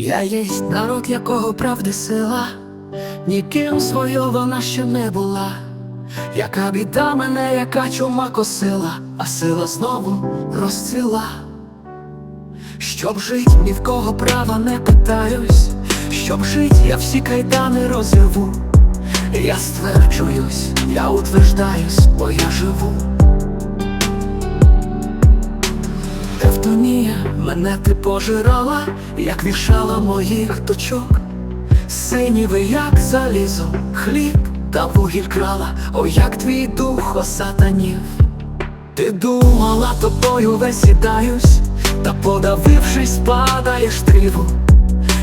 Я єсть народ, якого правди сила, ніким свою вона ще не була. Яка біда мене, яка чума косила, а сила знову розцвіла. Щоб жить, ні в кого права не питаюсь, щоб жить, я всі кайдани розірву. Я стверджуюсь, я утверждаюсь, бо я живу. Евтонія мене ти пожирала, як вішала моїх дочок. Синівий, як залізо, хліб та вугіль крала, о, як твій дух осатанів. Ти думала, тобою весь сідаюсь, та подавившись, падаєш тріву.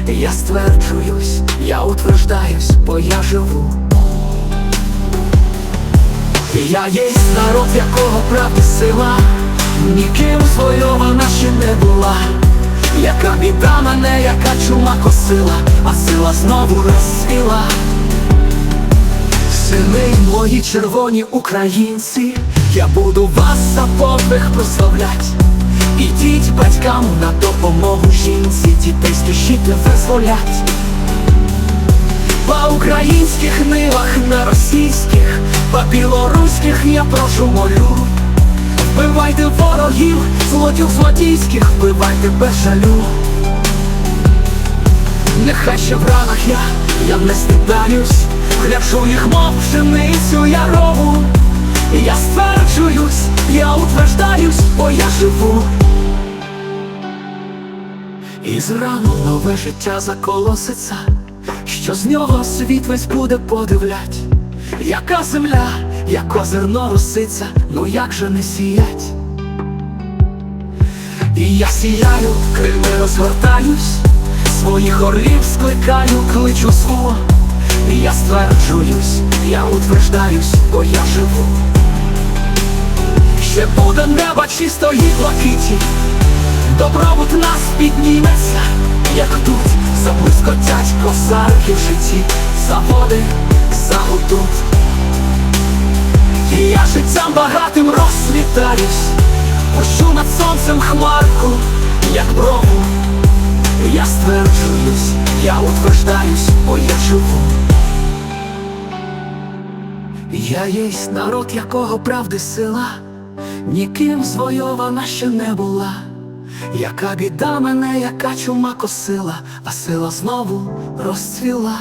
Я стверджуюсь, я утверждаюсь, бо я живу. Я єсть народ, якого правди сила, ніким ще не була. Яка біда мене, яка чума косила, а сила знову розсвіла. Сини мої червоні українці, я буду вас за подвиг прославлять. Ідіть батькам на допомогу жінці, дітей спішіть не визволять. По українських нивах, на російських, по білоруських я прошу молю. Вбивайте ворогів, злодів злодійських, вбивайте без жалю. Нехай ще в ранах я, я не стидаюсь, хлябшу їх, мов пшеницю ярову. Я стверджуюсь, я утверждаюсь, бо я живу. І зрану нове життя заколоситься, що з нього світ весь буде подивлять. Яка земля, яко зерно роситься, ну як же не сіять? І я сіяю, крильми розгортаюсь, своїх орлів скликаю, кличу свого. І я стверджуюсь, я утверждаюсь, бо я живу. Ще буде неба чистої блакиті, добробут нас підніметься, як тут заблискотять косарки в житті, заводи загудуть. І я життям багатим розсвітаюсь, пущу над сонцем хмарку, як брову. Я стверджуюсь, я утверждаюсь, бо я живу. Я єсть народ, якого правди сила, ніким звойована ще не була. Яка біда мене, яка чума косила, а сила знову розцвіла.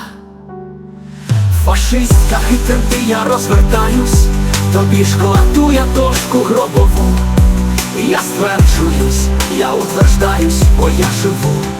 Фашистська хитрти я розвертаюсь, тобі ж кладу я дошку гробову. Я стверджуюсь, я утверждаюсь, бо я живу.